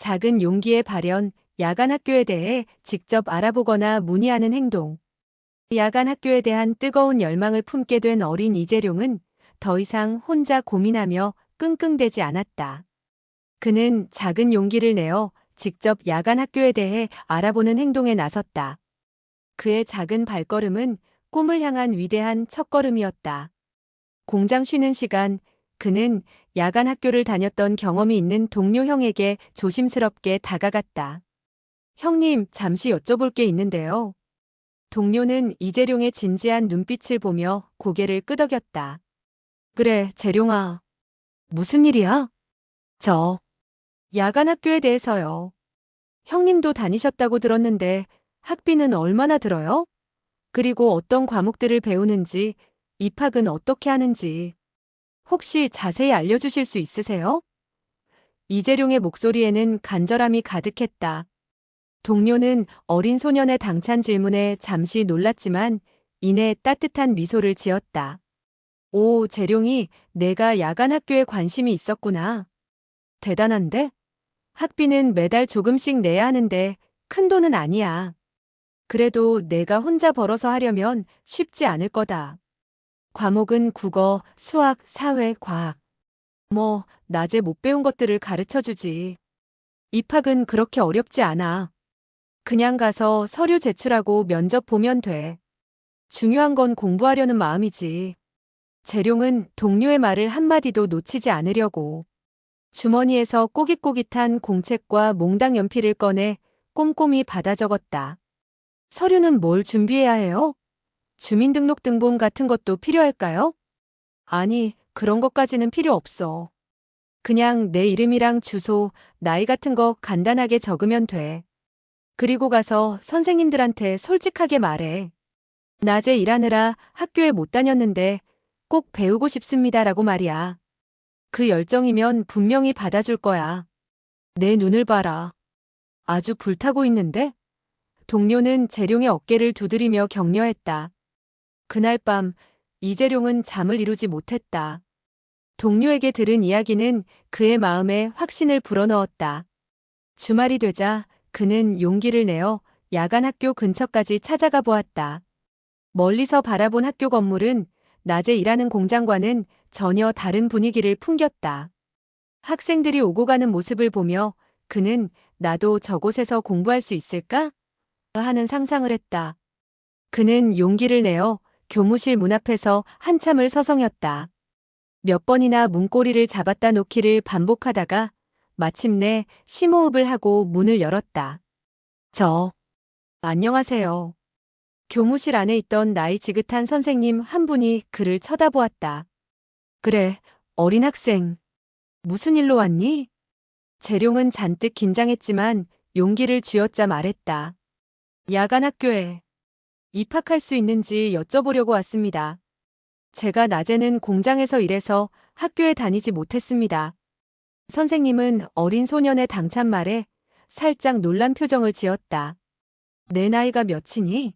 작은 용기의 발현, 야간 학교에 대해 직접 알아보거나 문의하는 행동. 야간 학교에 대한 뜨거운 열망을 품게 된 어린 이재룡은 더 이상 혼자 고민하며 끙끙대지 않았다. 그는 작은 용기를 내어 직접 야간 학교에 대해 알아보는 행동에 나섰다. 그의 작은 발걸음은 꿈을 향한 위대한 첫걸음이었다. 공장 쉬는 시간, 그는 야간 학교를 다녔던 경험이 있는 동료 형에게 조심스럽게 다가갔다. 형님, 잠시 여쭤볼 게 있는데요. 동료는 이재룡의 진지한 눈빛을 보며 고개를 끄덕였다. 그래, 재룡아. 무슨 일이야? 저, 야간 학교에 대해서요. 형님도 다니셨다고 들었는데 학비는 얼마나 들어요? 그리고 어떤 과목들을 배우는지, 입학은 어떻게 하는지. 혹시 자세히 알려주실 수 있으세요? 이재룡의 목소리에는 간절함이 가득했다. 동료는 어린 소년의 당찬 질문에 잠시 놀랐지만 이내 따뜻한 미소를 지었다. 오, 재룡이 내가 야간 학교에 관심이 있었구나. 대단한데? 학비는 매달 조금씩 내야 하는데 큰 돈은 아니야. 그래도 내가 혼자 벌어서 하려면 쉽지 않을 거다. 과목은 국어, 수학, 사회, 과학. 뭐, 낮에 못 배운 것들을 가르쳐 주지. 입학은 그렇게 어렵지 않아. 그냥 가서 서류 제출하고 면접 보면 돼. 중요한 건 공부하려는 마음이지. 재룡은 동료의 말을 한마디도 놓치지 않으려고. 주머니에서 꼬깃꼬깃한 공책과 몽당 연필을 꺼내 꼼꼼히 받아 적었다. 서류는 뭘 준비해야 해요? 주민등록등본 같은 것도 필요할까요? 아니, 그런 것까지는 필요 없어. 그냥 내 이름이랑 주소, 나이 같은 거 간단하게 적으면 돼. 그리고 가서 선생님들한테 솔직하게 말해. 낮에 일하느라 학교에 못 다녔는데 꼭 배우고 싶습니다라고 말이야. 그 열정이면 분명히 받아줄 거야. 내 눈을 봐라. 아주 불타고 있는데? 동료는 재룡의 어깨를 두드리며 격려했다. 그날 밤 이재룡은 잠을 이루지 못했다. 동료에게 들은 이야기는 그의 마음에 확신을 불어넣었다. 주말이 되자 그는 용기를 내어 야간 학교 근처까지 찾아가 보았다. 멀리서 바라본 학교 건물은 낮에 일하는 공장과는 전혀 다른 분위기를 풍겼다. 학생들이 오고 가는 모습을 보며 그는 나도 저곳에서 공부할 수 있을까? 하는 상상을 했다. 그는 용기를 내어 교무실 문 앞에서 한참을 서성였다. 몇 번이나 문고리를 잡았다 놓기를 반복하다가 마침내 심호흡을 하고 문을 열었다. 저, 안녕하세요. 교무실 안에 있던 나이 지긋한 선생님 한 분이 그를 쳐다보았다. 그래, 어린 학생. 무슨 일로 왔니? 재룡은 잔뜩 긴장했지만 용기를 쥐어짜 말했다. 야간 학교에 입학할 수 있는지 여쭤보려고 왔습니다. 제가 낮에는 공장에서 일해서 학교에 다니지 못했습니다. 선생님은 어린 소년의 당찬 말에 살짝 놀란 표정을 지었다. 내 나이가 몇이니?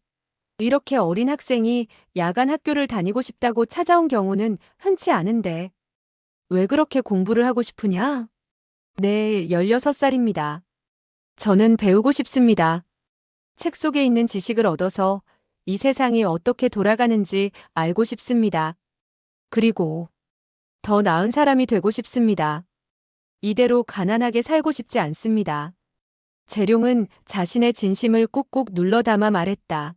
이렇게 어린 학생이 야간 학교를 다니고 싶다고 찾아온 경우는 흔치 않은데. 왜 그렇게 공부를 하고 싶으냐? 네, 16살입니다. 저는 배우고 싶습니다. 책 속에 있는 지식을 얻어서 이 세상이 어떻게 돌아가는지 알고 싶습니다. 그리고 더 나은 사람이 되고 싶습니다. 이대로 가난하게 살고 싶지 않습니다. 재룡은 자신의 진심을 꾹꾹 눌러 담아 말했다.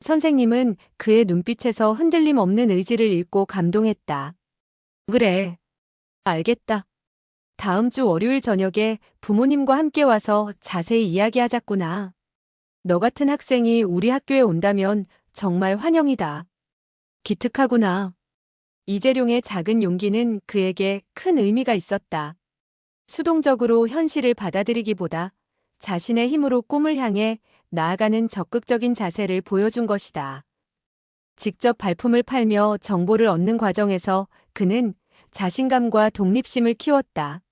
선생님은 그의 눈빛에서 흔들림 없는 의지를 읽고 감동했다. 그래. 알겠다. 다음 주 월요일 저녁에 부모님과 함께 와서 자세히 이야기하자꾸나. 너 같은 학생이 우리 학교에 온다면 정말 환영이다. 기특하구나. 이재룡의 작은 용기는 그에게 큰 의미가 있었다. 수동적으로 현실을 받아들이기보다 자신의 힘으로 꿈을 향해 나아가는 적극적인 자세를 보여준 것이다. 직접 발품을 팔며 정보를 얻는 과정에서 그는 자신감과 독립심을 키웠다.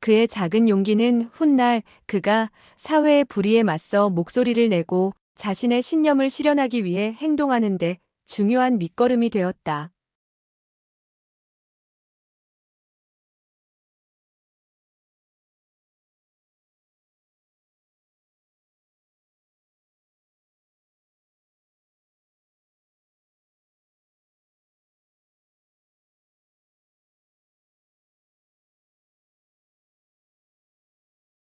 그의 작은 용기는 훗날 그가 사회의 불의에 맞서 목소리를 내고 자신의 신념을 실현하기 위해 행동하는데 중요한 밑거름이 되었다.